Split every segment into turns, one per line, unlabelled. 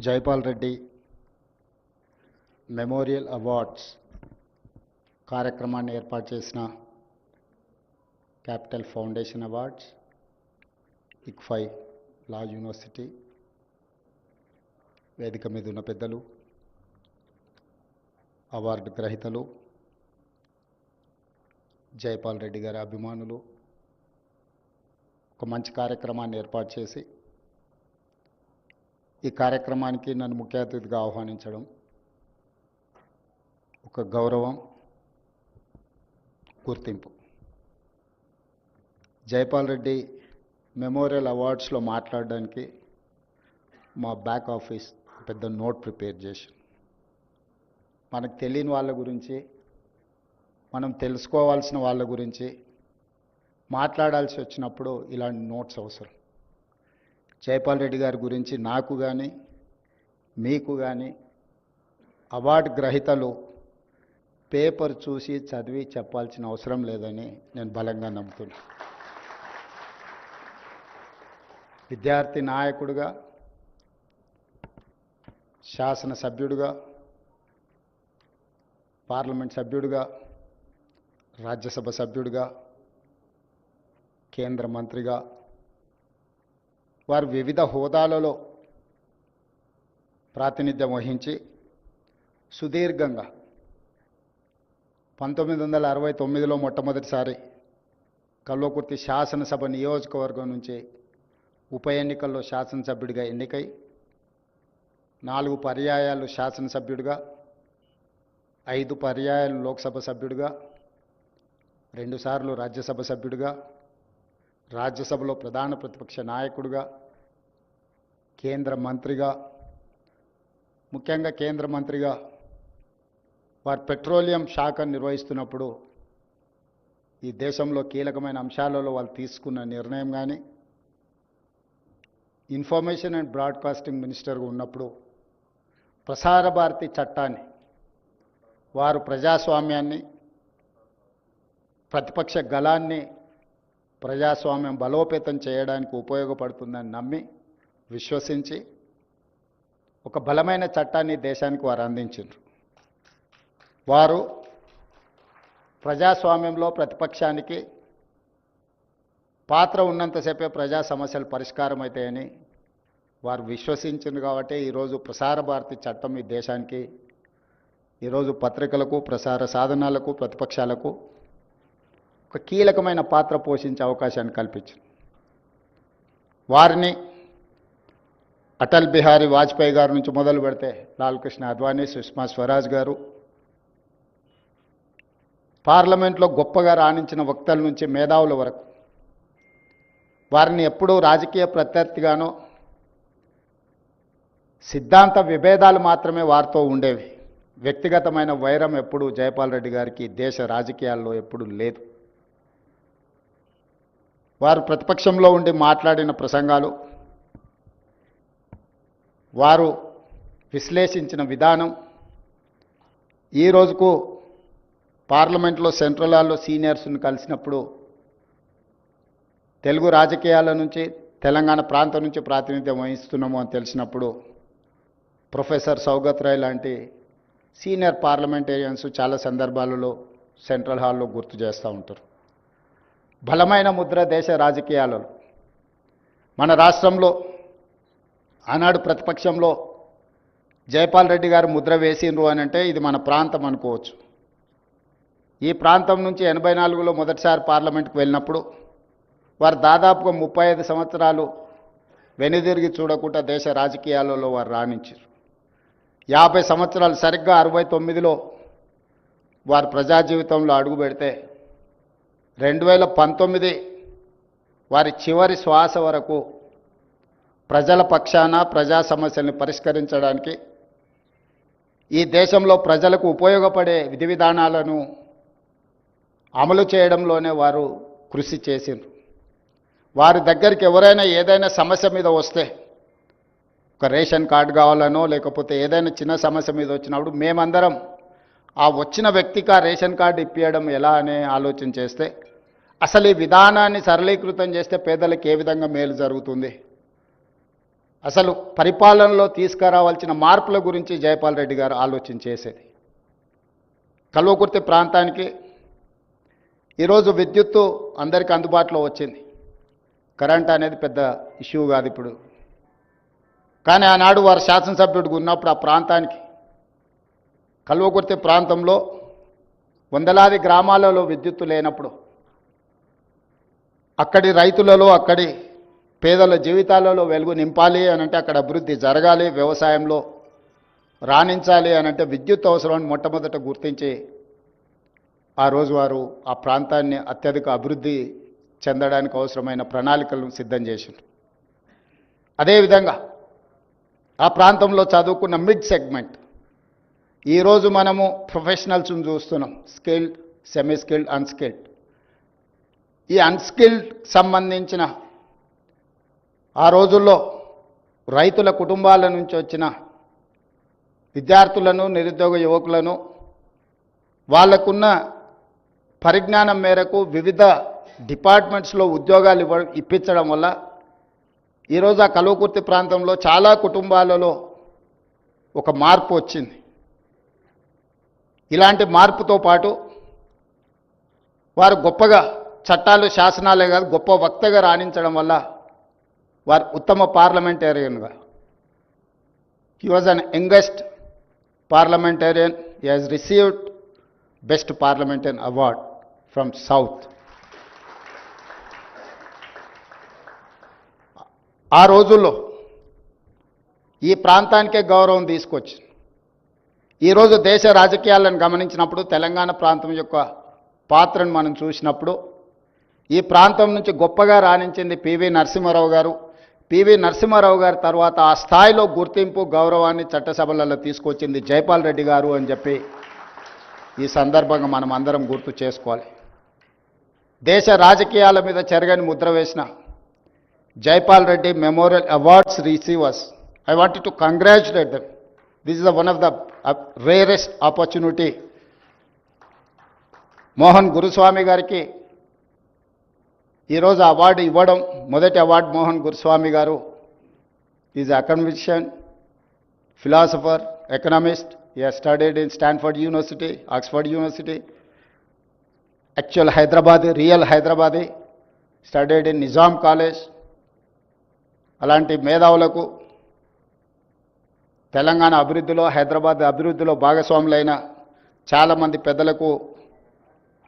Jaipal Reddy memorial awards కార్యక్రమాన్ని ఏర్పాటు చేసిన capital foundation awards ICFAI law university వేదిక మీద ఉన్న పెద్దలు అవార్డు గ్రహీతలు జైపాల్ రెడ్డి గారి అభిమానులు ఒక మంచి కార్యక్రమాన్ని ఏర్పాటు చేసి ఈ కార్యక్రమానికి నన్ను ముఖ్య అతిథిగా ఆహ్వానించడం ఒక గౌరవం గుర్తింపు. జైపాల్ రెడ్డి మెమోరియల్ అవార్డ్స్లో మాట్లాడడానికి మా బ్యాక్ ఆఫీస్ పెద్ద నోట్ ప్రిపేర్ చేసి మనకు తెలియని వాళ్ళ గురించి మనం తెలుసుకోవాల్సిన వాళ్ళ గురించి మాట్లాడాల్సి వచ్చినప్పుడు ఇలాంటి నోట్స్ అవసరం. జైపాల్ రెడ్డి గారి గురించి నాకు కానీ మీకు కానీ అవార్డు గ్రహీతలు పేపర్ చూసి చదివి చెప్పాల్సిన అవసరం లేదని నేను బలంగా నమ్ముతున్నా. విద్యార్థి నాయకుడుగా శాసనసభ్యుడుగా పార్లమెంట్ సభ్యుడిగా రాజ్యసభ సభ్యుడిగా కేంద్ర మంత్రిగా వారు వివిధ హోదాలలో ప్రాతినిధ్యం వహించి సుదీర్ఘంగా పంతొమ్మిది వందల అరవై తొమ్మిదిలో మొట్టమొదటిసారి కల్వకుర్తి శాసనసభ నియోజకవర్గం నుంచి ఉప ఎన్నికల్లో శాసనసభ్యుడిగా ఎన్నికై నాలుగు పర్యాయాలు శాసనసభ్యుడిగా ఐదు పర్యాయాలు లోక్సభ సభ్యుడిగా రెండుసార్లు రాజ్యసభ సభ్యుడిగా రాజ్యసభలో ప్రధాన ప్రతిపక్ష నాయకుడిగా కేంద్ర మంత్రిగా ముఖ్యంగా కేంద్ర మంత్రిగా వారు పెట్రోలియం శాఖ నిర్వహిస్తున్నప్పుడు ఈ దేశంలో కీలకమైన అంశాలలో వాళ్ళు తీసుకున్న నిర్ణయం కానీ ఇన్ఫర్మేషన్ అండ్ బ్రాడ్కాస్టింగ్ మినిస్టర్గా ఉన్నప్పుడు ప్రసార భారతి చట్టాన్ని వారు ప్రజాస్వామ్యాన్ని ప్రతిపక్ష గలాన్ని ప్రజాస్వామ్యం బలోపేతం చేయడానికి ఉపయోగపడుతుందని నమ్మి విశ్వసించి ఒక బలమైన చట్టాన్ని దేశానికి వారు అందించారు వారు ప్రజాస్వామ్యంలో ప్రతిపక్షానికి పాత్ర ఉన్నంతసేపే ప్రజా సమస్యలు పరిష్కారం అవుతాయని వారు విశ్వసించింది కాబట్టి ఈరోజు ప్రసార భారతి చట్టం ఈ దేశానికి ఈరోజు పత్రికలకు ప్రసార సాధనాలకు ప్రతిపక్షాలకు ఒక కీలకమైన పాత్ర పోషించే అవకాశాన్ని కల్పించింది. వారిని అటల్ బిహారీ వాజ్పేయి గారి నుంచి మొదలు పెడితే లాల్ కృష్ణ అద్వానీ సుష్మా స్వరాజ్ గారు పార్లమెంట్లో గొప్పగా రాణించిన వక్తల నుంచి మేధావుల వరకు వారిని ఎప్పుడూ రాజకీయ ప్రత్యర్థిగానో సిద్ధాంత విభేదాలు మాత్రమే వారితో ఉండేవి. వ్యక్తిగతమైన వైరం ఎప్పుడు జయపాల్ రెడ్డి గారికి దేశ రాజకీయాల్లో ఎప్పుడు లేదు. వారు ప్రతిపక్షంలో ఉండి మాట్లాడిన ప్రసంగాలు వారు విశ్లేషించిన విధానం ఈ రోజుకు పార్లమెంట్లో సెంట్రల్ హాల్లో సీనియర్స్ని కలిసినప్పుడు తెలుగు రాజకీయాల నుంచి తెలంగాణ ప్రాంతం నుంచి ప్రాతినిధ్యం వహిస్తున్నాము అని తెలిసినప్పుడు ప్రొఫెసర్ సౌగత్ రాయ్ లాంటి సీనియర్ పార్లమెంటేరియన్స్ చాలా సందర్భాలలో సెంట్రల్ హాల్లో గుర్తు చేస్తూ ఉంటారు. బలమైన ముద్ర దేశ రాజకీయాలలో మన రాష్ట్రంలో ఆనాడు ప్రతిపక్షంలో జయపాల్ రెడ్డి గారు ముద్ర వేసిండ్రు అని అంటే ఇది మన ప్రాంతం అనుకోవచ్చు. ఈ ప్రాంతం నుంచి ఎనభై నాలుగులో మొదటిసారి పార్లమెంట్కి వెళ్ళినప్పుడు వారు దాదాపుగా ముప్పై ఐదు సంవత్సరాలు వెనుదిరిగి చూడకుండా దేశ రాజకీయాలలో వారు రాణించారు యాభై సంవత్సరాలు సరిగ్గా అరవై తొమ్మిదిలో వారు ప్రజా జీవితంలో అడుగు పెడితే రెండు వేల పంతొమ్మిది వారి చివరి శ్వాస వరకు ప్రజల పక్షాన ప్రజా సమస్యల్ని పరిష్కరించడానికి ఈ దేశంలో ప్రజలకు ఉపయోగపడే విధి విధానాలను అమలు చేయడంలోనే వారు కృషి చేసిండ్రు. వారి దగ్గరికి ఎవరైనా ఏదైనా సమస్య మీద వస్తే ఒక రేషన్ కార్డు కావాలనో లేకపోతే ఏదైనా చిన్న సమస్య మీద వచ్చినప్పుడు మేమందరం ఆ వచ్చిన వ్యక్తికి ఆ రేషన్ కార్డు ఇప్పించడం ఎలా అనే ఆలోచన చేస్తే అసలు ఈ విధానాన్ని సరళీకృతం చేస్తే పేదలకు ఏ విధంగా మేలు జరుగుతుంది? అసలు పరిపాలనలో తీసుకురావాల్సిన మార్పుల గురించి జయపాల్ రెడ్డి గారు ఆలోచన చేసేది. కల్వకుర్తి ప్రాంతానికి ఈరోజు విద్యుత్తు అందరికీ అందుబాటులో వచ్చింది. కరెంట్ అనేది పెద్ద ఇష్యూ కాదు ఇప్పుడు. కానీ ఆనాడు వారు శాసనసభ్యుడికి ఉన్నప్పుడు ఆ ప్రాంతానికి కల్వకుర్తి ప్రాంతంలో వందలాది గ్రామాలలో విద్యుత్తు లేనప్పుడు అక్కడి రైతులలో అక్కడి పేదల జీవితాలలో వెలుగు నింపాలి అని అంటే అక్కడ అభివృద్ధి జరగాలి వ్యవసాయంలో రాణించాలి అని అంటే విద్యుత్ అవసరాన్ని మొట్టమొదట గుర్తించి ఆ రోజు వారు ఆ ప్రాంతాన్ని అత్యధిక అభివృద్ధి చెందడానికి అవసరమైన ప్రణాళికలను సిద్ధం చేసిండ్రు. అదేవిధంగా ఆ ప్రాంతంలో చదువుకున్న మిడ్ సెగ్మెంట్ ఈరోజు మనము ప్రొఫెషనల్స్ని చూస్తున్నాం. స్కిల్డ్ సెమీ స్కిల్డ్ అన్స్కిల్డ్ ఈ అన్స్కిల్డ్ సంబంధించిన ఆ రోజుల్లో రైతుల కుటుంబాల నుంచి వచ్చిన విద్యార్థులను నిరుద్యోగ యువకులను వాళ్ళకున్న పరిజ్ఞానం మేరకు వివిధ డిపార్ట్మెంట్స్లో ఉద్యోగాలు ఇవ్వ ఇప్పించడం వల్ల ఈరోజు ఆ కలువకుర్తి ప్రాంతంలో చాలా కుటుంబాలలో ఒక మార్పు వచ్చింది. ఇలాంటి మార్పుతో పాటు వారు గొప్పగా చట్టాలు శాసనాలే కాదు గొప్ప వక్తగా రాణించడం వల్ల వారు ఉత్తమ పార్లమెంటేరియన్గా he was an youngest parliamentarian he has received best parliamentarian award from south ఆ రోజుల్లో ఈ ప్రాంతానికే గౌరవం తీసుకొచ్చి ఈరోజు దేశ రాజకీయాలను గమనించినప్పుడు తెలంగాణ ప్రాంతం యొక్క పాత్రను మనం చూసినప్పుడు ఈ ప్రాంతం నుంచి గొప్పగా రాణించింది పివి నరసింహారావు గారు. పివి నరసింహారావు గారి తర్వాత ఆ స్థాయిలో గుర్తింపు గౌరవాన్ని చట్టసభలలో తీసుకొచ్చింది జైపాల్ రెడ్డి గారు అని చెప్పి ఈ సందర్భంగా మనం అందరం గుర్తు చేసుకోవాలి. దేశ రాజకీయాల మీద చెరగని ముద్ర వేసిన Jaipal Reddy memorial awards receivers. I want to congratulate them this is the one of the rarest opportunity. Mohan Guruswamy గారికి ఈరోజు అవార్డు ఇవ్వడం మొదటి award Mohan Guruswamy garu. Is academician philosopher economist he studied in Stanford university Oxford university actual Hyderabad real Hyderabadi studied in Nizam college అలాంటి మేధావులకు తెలంగాణ అభివృద్ధిలో హైదరాబాద్ అభివృద్ధిలో భాగస్వాములైన చాలామంది పెద్దలకు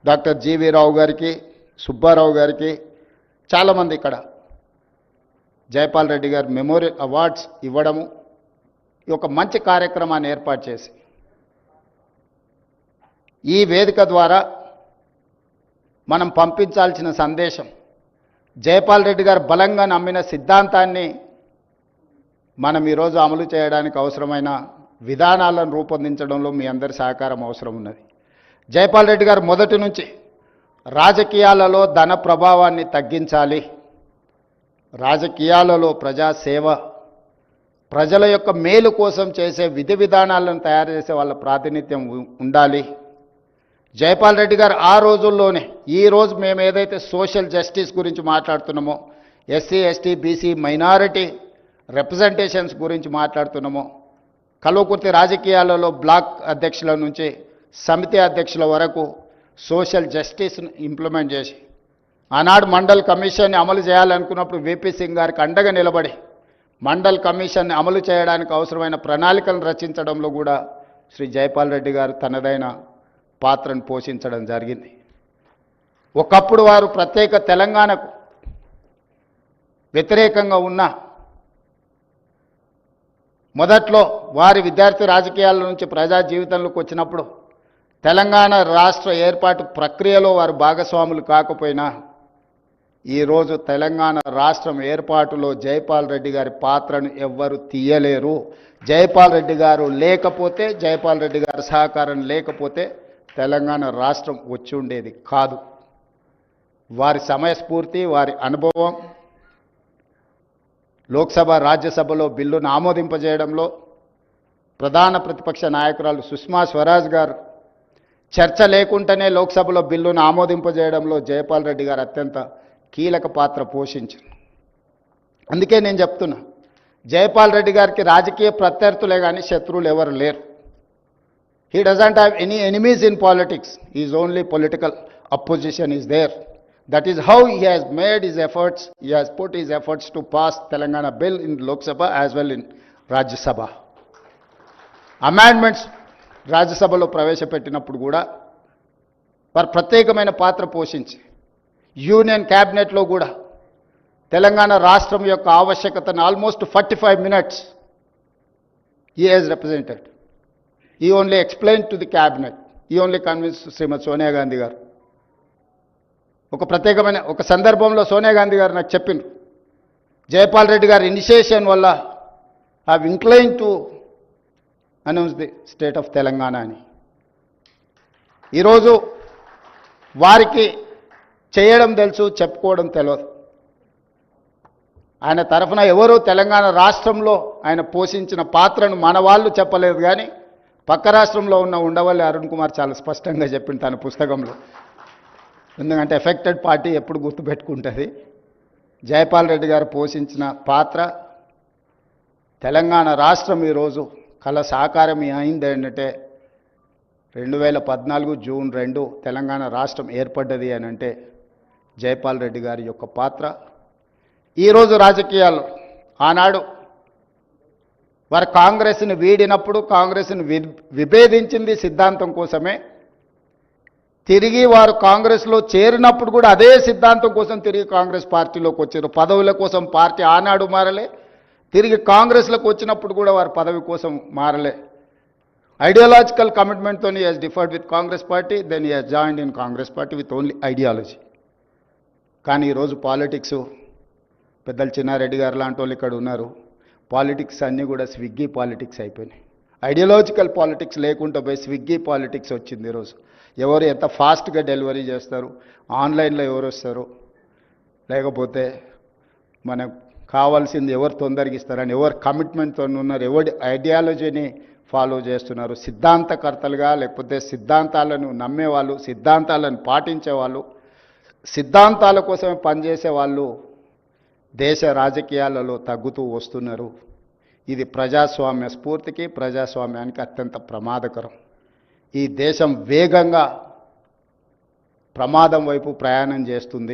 డాక్టర్ జీవీ రావు గారికి సుబ్బారావు గారికి చాలామంది ఇక్కడ జయపాల్ రెడ్డి గారు మెమోరియల్ అవార్డ్స్ ఇవ్వడము ఈ ఒక మంచి కార్యక్రమాన్ని ఏర్పాటు చేసి ఈ వేదిక ద్వారా మనం పంపించాల్సిన సందేశం జయపాల్ రెడ్డి గారు బలంగా నమ్మిన సిద్ధాంతాన్ని మనం ఈరోజు అమలు చేయడానికి అవసరమైన విధానాలను రూపొందించడంలో మీ అందరి సహకారం అవసరం ఉన్నది. జయపాల్ రెడ్డి గారు మొదటి నుంచి రాజకీయాలలో ధన ప్రభావాన్ని తగ్గించాలి. రాజకీయాలలో ప్రజాసేవ ప్రజల యొక్క మేలు కోసం చేసే విధి విధానాలను తయారు చేసే వాళ్ళ ప్రాతినిధ్యం ఉండాలి. జయపాల్ రెడ్డి గారు ఆ రోజుల్లోనే ఈ రోజు మేము ఏదైతే సోషల్ జస్టిస్ గురించి మాట్లాడుతున్నామో SC ST BC minority representations గురించి మాట్లాడుతున్నామో. కల్వకుర్తి రాజకీయాలలో బ్లాక్ అధ్యక్షుల నుంచి సమితి అధ్యక్షుల వరకు సోషల్ జస్టిస్ను ఇంప్లిమెంట్ చేసి ఆనాడు మండల్ కమిషన్ని అమలు చేయాలనుకున్నప్పుడు విపి సింగ్ గారికి అండగా నిలబడి మండల్ కమిషన్ని అమలు చేయడానికి అవసరమైన ప్రణాళికలను రచించడంలో కూడా శ్రీ జయపాల్ రెడ్డి గారు తనదైన పాత్రను పోషించడం జరిగింది. ఒకప్పుడు వారు ప్రత్యేక తెలంగాణకు వ్యతిరేకంగా ఉన్న మొదట్లో వారి విద్యార్థి రాజకీయాల నుంచి ప్రజా జీవితంలోకి వచ్చినప్పుడు తెలంగాణ రాష్ట్ర ఏర్పాటు ప్రక్రియలో వారు భాగస్వాములు కాకపోయినా ఈరోజు తెలంగాణ రాష్ట్రం ఏర్పాటులో జైపాల్ రెడ్డి గారి పాత్రను ఎవ్వరు తీయలేరు. జైపాల్ రెడ్డి గారు లేకపోతే జైపాల్ రెడ్డి గారి సహకారం లేకపోతే తెలంగాణ రాష్ట్రం వచ్చి ఉండేది కాదు. వారి సమయస్ఫూర్తి వారి అనుభవం లోక్సభ రాజ్యసభలో బిల్లును ఆమోదింపజేయడంలో ప్రధాన ప్రతిపక్ష నాయకురాలు సుష్మా స్వరాజ్ గారు చర్చ లేకుండానే లోక్సభలో బిల్లును ఆమోదింపజేయడంలో జయపాల్ రెడ్డి గారు అత్యంత కీలక పాత్ర పోషించారు. అందుకే నేను చెప్తున్నా జయపాల్ రెడ్డి గారికి రాజకీయ ప్రత్యర్థులే కానీ శత్రువులు ఎవరు లేరు. He doesn't have any enemies in politics is only political opposition is there that is how he has made his efforts he has put his efforts to pass Telangana bill in Lok Sabha as well in Rajya Sabha amendments రాజ్యసభలో ప్రవేశపెట్టినప్పుడు కూడా వారు ప్రత్యేకమైన పాత్ర పోషించి union క్యాబినెట్లో కూడా తెలంగాణ రాష్ట్రం యొక్క ఆవశ్యకతను almost forty five minutes he has represented he only explain to the cabinet he only convince Shrimati Sonia Gandhi గారు ఒక ప్రత్యేకమైన ఒక సందర్భంలో సోనియా గాంధీ గారు నాకు చెప్పిండ్రు. జయపాల్ రెడ్డి గారి ఇనిషియేషన్ వల్ల I incline to announce the state of Telangana అని. ఈరోజు వారికి చేయడం తెలుసు చెప్పుకోవడం తెలియదు ఆయన తరఫున ఎవరు తెలంగాణ రాష్ట్రంలో ఆయన పోషించిన పాత్రను మన వాళ్ళు చెప్పలేదు కానీ పక్క రాష్ట్రంలో ఉన్న ఉండవల్లి అరుణ్ కుమార్ చాలా స్పష్టంగా చెప్పింది తన పుస్తకంలో. ఎందుకంటే ఎఫెక్టెడ్ పార్టీ ఎప్పుడు గుర్తుపెట్టుకుంటుంది. జయపాల్ రెడ్డి గారు పోషించిన పాత్ర తెలంగాణ రాష్ట్రం ఈరోజు కళ సాకారం అయింది ఏంటంటే రెండు వేల పద్నాలుగు జూన్ రెండు తెలంగాణ రాష్ట్రం ఏర్పడ్డది అని అంటే జయపాల్ రెడ్డి గారి యొక్క పాత్ర. ఈరోజు రాజకీయాలు ఆనాడు వారు కాంగ్రెస్ని వీడినప్పుడు కాంగ్రెస్ని వి విభేదించింది సిద్ధాంతం కోసమే తిరిగి వారు కాంగ్రెస్లో చేరినప్పుడు కూడా అదే సిద్ధాంతం కోసం తిరిగి కాంగ్రెస్ పార్టీలోకి వచ్చారు. పదవుల కోసం పార్టీ ఆనాడు మారలే. తిరిగి కాంగ్రెస్లోకి వచ్చినప్పుడు కూడా వారు పదవి కోసం మారలే. ఐడియాలజికల్ కమిట్మెంట్తో he's differed with Congress party then he's joined in Congress party with only ideology కానీ ఈరోజు పాలిటిక్స్ పెద్దలు చిన్నారెడ్డి గారు లాంటి వాళ్ళు ఇక్కడ ఉన్నారు. పాలిటిక్స్ అన్నీ కూడా స్విగ్గీ పాలిటిక్స్ అయిపోయినాయి. ఐడియాలజికల్ పాలిటిక్స్ లేకుండా పోయి స్విగ్గీ పాలిటిక్స్ వచ్చింది ఈరోజు. ఎవరు ఎంత ఫాస్ట్గా డెలివరీ చేస్తారు? ఆన్లైన్లో ఎవరు వస్తారు? లేకపోతే మనకు కావాల్సింది ఎవరు తొందరగా ఇస్తారని ఎవరు కమిట్మెంట్తో ఉన్నారు? ఎవరి ఐడియాలజీని ఫాలో చేస్తున్నారు? సిద్ధాంతకర్తలుగా లేకపోతే సిద్ధాంతాలను నమ్మేవాళ్ళు సిద్ధాంతాలను పాటించేవాళ్ళు సిద్ధాంతాల కోసమే పనిచేసే వాళ్ళు దేశ రాజకీయాలలో తగ్గుతూ వస్తున్నారు. ఇది ప్రజాస్వామ్య స్ఫూర్తికి ప్రజాస్వామ్యానికి అత్యంత ప్రమాదకరం. ఈ దేశం వేగంగా ప్రమాదం వైపు ప్రయాణం చేస్తుంది.